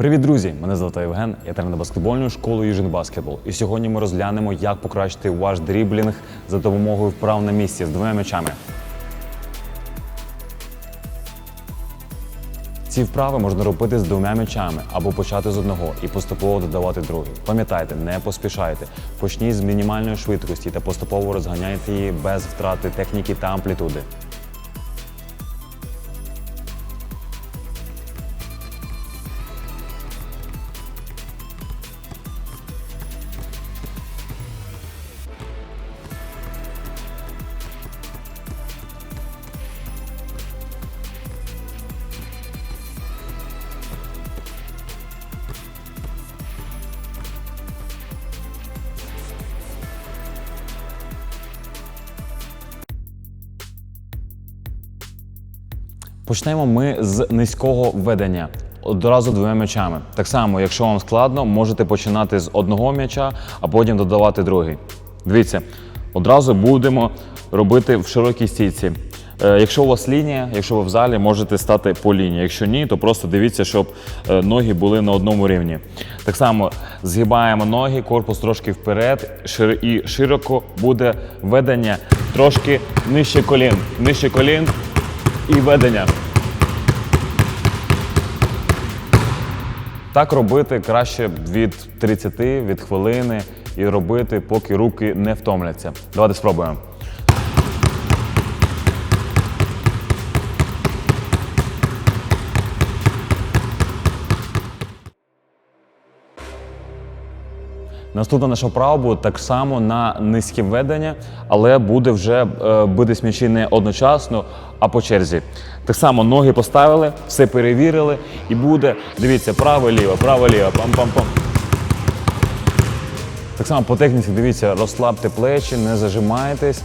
Привіт, друзі! Мене звати Євген, я тренер баскетбольної школи Южин Баскетбол. І сьогодні ми розглянемо, як покращити ваш дріблінг за допомогою вправ на місці з двома м'ячами. Ці вправи можна робити з двома м'ячами або почати з одного і поступово додавати другий. Пам'ятайте, не поспішайте. Почніть з мінімальної швидкості та поступово розганяйте її без втрати техніки та амплітуди. Почнемо ми з низького ведення. Одразу двома м'ячами. Так само, якщо вам складно, можете починати з одного м'яча, а потім додавати другий. Дивіться, одразу будемо робити в широкій стійці. Е, Якщо у вас лінія, якщо ви в залі, можете стати по лінії. Якщо ні, то просто дивіться, щоб е, ноги були на одному рівні. Так само згибаємо ноги, корпус трошки вперед, і широко буде ведення трошки нижче колін. Нижче колін і ведення. Так робити краще від 30, від хвилини і робити, поки руки не втомляться. Давайте спробуємо. Наступна наша вправа буде так само на низьке ведення, але буде вже е, битись м'ячі не одночасно, а по черзі. Так само ноги поставили, все перевірили, і буде, дивіться, право-ліво, право-ліво, пам-пам-пам. Так само по техніці, дивіться, розслабте плечі, не зажимайтесь,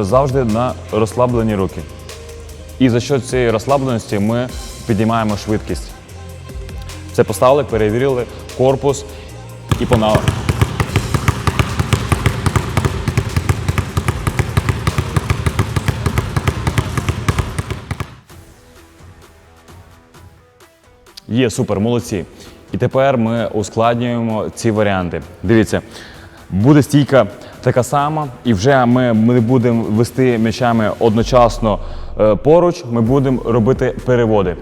завжди на розслаблені руки. І за що цієї розслабленості ми підіймаємо швидкість. Це поставили, перевірили, корпус і погнали. Є супер, молодці. І тепер ми ускладнюємо ці варіанти. Дивіться, буде стійка така сама, і вже ми, не будемо вести м'ячами одночасно е, поруч, ми будемо робити переводи.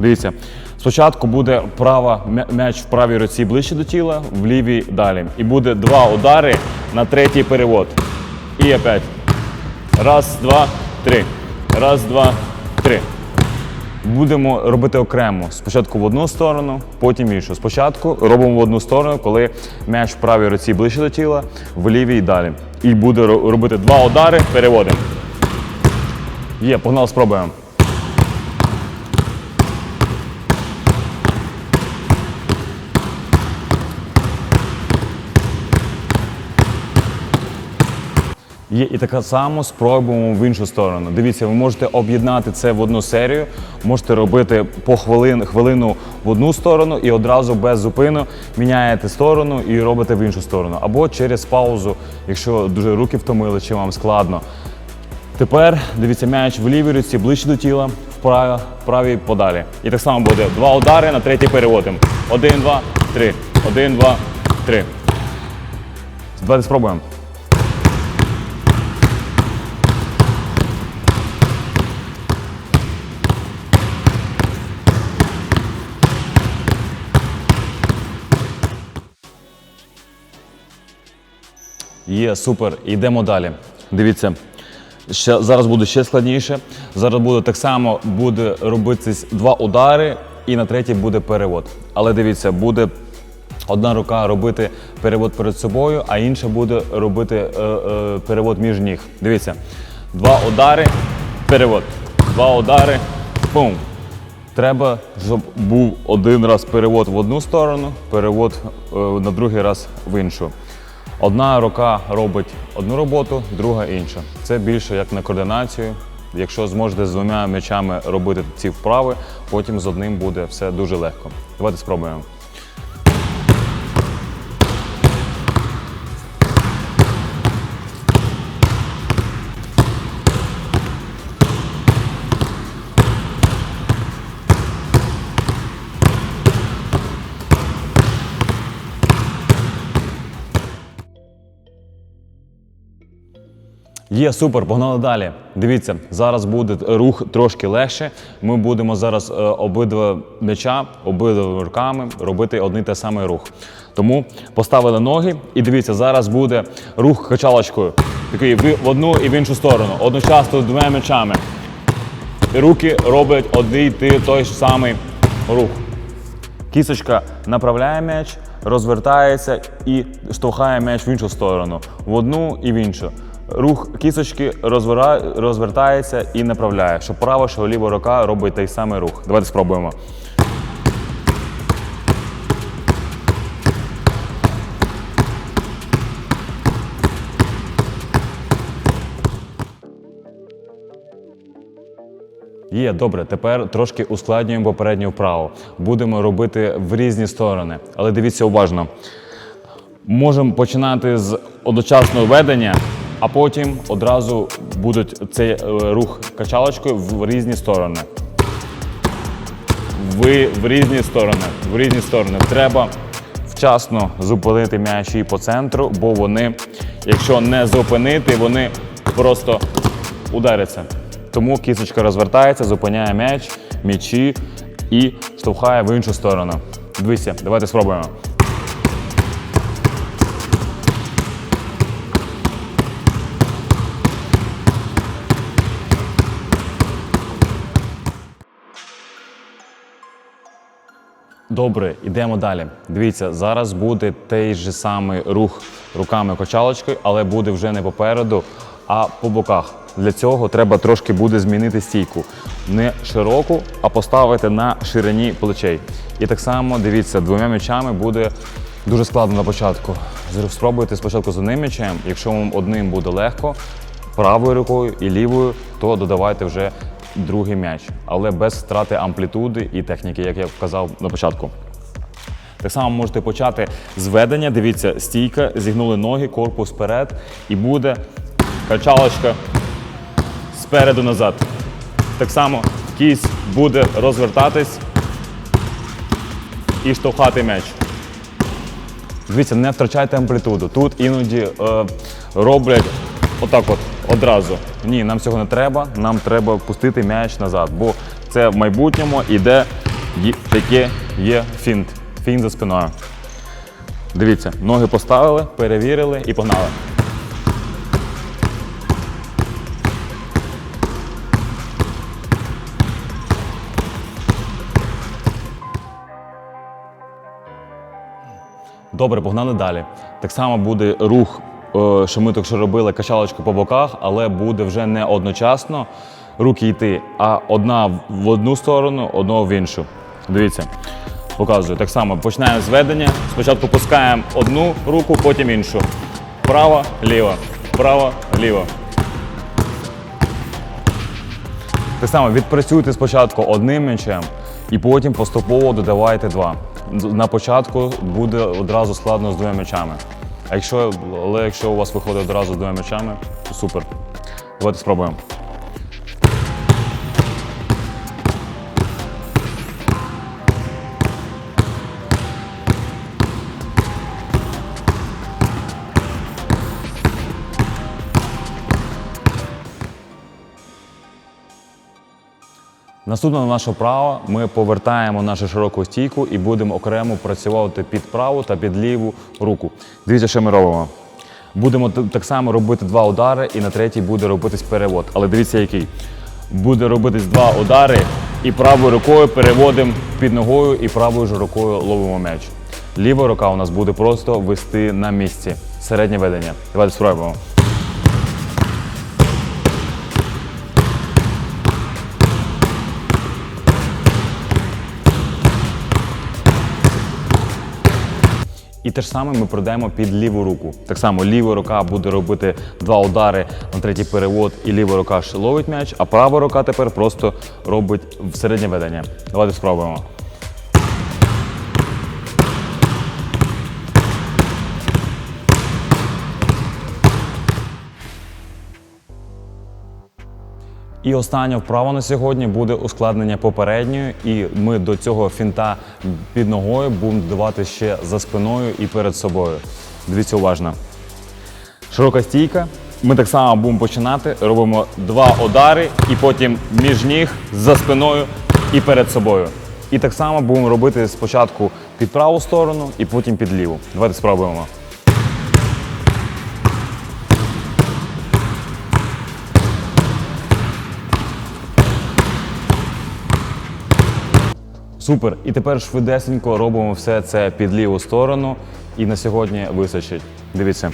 Дивіться, спочатку буде права м'я- м'яч в правій руці ближче до тіла, в лівій далі. І буде два удари на третій перевод. І опять. Раз, два, три. Раз, два, три. Будемо робити окремо. Спочатку в одну сторону, потім в іншу. Спочатку робимо в одну сторону, коли м'яч в правій руці ближче до тіла, в лівій далі. І буде робити два удари, переводимо. Є, погнали, спробуємо. Є і така само спробуємо в іншу сторону. Дивіться, ви можете об'єднати це в одну серію, можете робити по хвилин, хвилину в одну сторону і одразу без зупину міняєте сторону і робите в іншу сторону. Або через паузу, якщо дуже руки втомили чи вам складно. Тепер дивіться м'яч в лівій руці ближче до тіла, в правій, правій подалі. І так само буде два удари на третій переводимо. Один, два, три. Один, два, три. Давайте спробуємо. Є, супер. Йдемо далі. Дивіться, ще, зараз буде ще складніше. Зараз буде так само буде робитись два удари, і на третій буде перевод. Але дивіться, буде одна рука робити перевод перед собою, а інша буде робити е, е, перевод між ніг. Дивіться, два удари, перевод. Два удари, пум. Треба, щоб був один раз перевод в одну сторону, перевод е, на другий раз в іншу. Одна рука робить одну роботу, друга інша. Це більше як на координацію. Якщо зможете з двома м'ячами робити ці вправи, потім з одним буде все дуже легко. Давайте спробуємо. Є супер, погнали далі. Дивіться, зараз буде рух трошки легше. Ми будемо зараз е, обидва м'яча, обидва руками робити один той самий рух. Тому поставили ноги і дивіться, зараз буде рух качалочкою. Такий в одну і в іншу сторону. Одночасно двома м'ячами. І руки роблять один той ж самий рух. Кісточка направляє м'яч, розвертається і штовхає м'яч в іншу сторону, в одну і в іншу. Рух кісточки розвира- розвертається і направляє, що права, що ліва рука робить той самий рух. Давайте спробуємо. Є, добре, тепер трошки ускладнюємо попередню вправу. Будемо робити в різні сторони. Але дивіться уважно. Можемо починати з одночасного ведення, а потім одразу буде цей е, рух качалочкою в різні сторони. Ви в різні сторони. В різні сторони. Треба вчасно зупинити м'ячі по центру, бо вони, якщо не зупинити, вони просто ударяться. Тому кісточка розвертається, зупиняє м'яч, м'ячі і штовхає в іншу сторону. Дивіться, давайте спробуємо. Добре, йдемо далі. Дивіться, зараз буде той же самий рух руками качалочкою, але буде вже не попереду, а по боках. Для цього треба трошки буде змінити стійку. Не широку, а поставити на ширині плечей. І так само дивіться, двома м'ячами буде дуже складно на початку. Спробуйте спочатку з одним м'ячем. Якщо вам одним буде легко, правою рукою і лівою, то додавайте вже другий м'яч, але без втрати амплітуди і техніки, як я вказав на початку. Так само можете почати з ведення. Дивіться, стійка, зігнули ноги, корпус вперед, і буде качалочка спереду назад. Так само кість буде розвертатись і штовхати м'яч. Дивіться, не втрачайте амплітуду. Тут іноді е, роблять отак от одразу. Ні, нам цього не треба. Нам треба пустити м'яч назад, бо це в майбутньому іде таке є фінт. Фінт за спиною. Дивіться, ноги поставили, перевірили і погнали. Добре, погнали далі. Так само буде рух, що ми так що робили качалочку по боках, але буде вже не одночасно руки йти, а одна в одну сторону, одна в іншу. Дивіться, показую. Так само починаємо з ведення. Спочатку пускаємо одну руку, потім іншу. Право, ліво, право, ліво. Так само відпрацюйте спочатку одним м'ячем і потім поступово додавайте два. На початку буде одразу складно з двома м'ячами. А якщо, але якщо у вас виходить одразу з двома м'ячами, то супер. Давайте спробуємо. Наступна наша вправа. Ми повертаємо нашу широку стійку і будемо окремо працювати під праву та під ліву руку. Дивіться, що ми робимо. Будемо так само робити два удари, і на третій буде робитись перевод. Але дивіться, який. Буде робитись два удари, і правою рукою переводимо під ногою, і правою ж рукою ловимо м'яч. Ліва рука у нас буде просто вести на місці. Середнє ведення. Давайте спробуємо. Те ж саме ми продаємо під ліву руку. Так само ліва рука буде робити два удари на третій перевод, і ліва рука ще ловить м'яч, а права рука тепер просто робить середнє ведення. Давайте спробуємо. І остання вправа на сьогодні буде ускладнення попередньої, і ми до цього фінта під ногою будемо додавати ще за спиною і перед собою. Дивіться уважно. Широка стійка, Ми так само будемо починати. Робимо два удари, і потім між ніг за спиною і перед собою. І так само будемо робити спочатку під праву сторону і потім під ліву. Давайте спробуємо. Супер. І тепер швидесенько робимо все це під ліву сторону. І на сьогодні вистачить. Дивіться.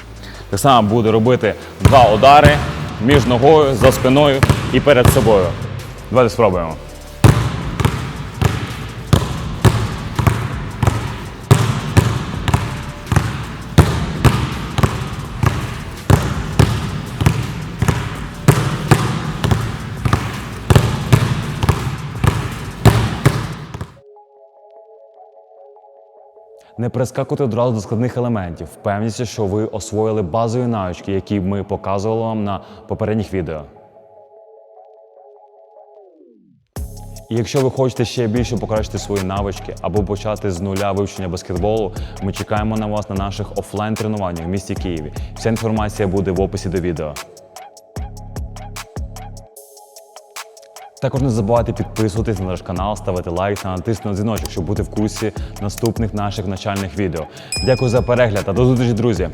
Так само буду робити два удари між ногою, за спиною і перед собою. Давайте спробуємо. Не прискакуйте одразу до складних елементів. Впевніться, що ви освоїли базові навички, які ми показували вам на попередніх відео. І якщо ви хочете ще більше покращити свої навички або почати з нуля вивчення баскетболу, ми чекаємо на вас на наших офлайн тренуваннях в місті Києві. Вся інформація буде в описі до відео. Також не забувайте підписуватись на наш канал, ставити лайк та натиснути на дзвіночок, щоб бути в курсі наступних наших навчальних відео. Дякую за перегляд та до зустрічі, друзі!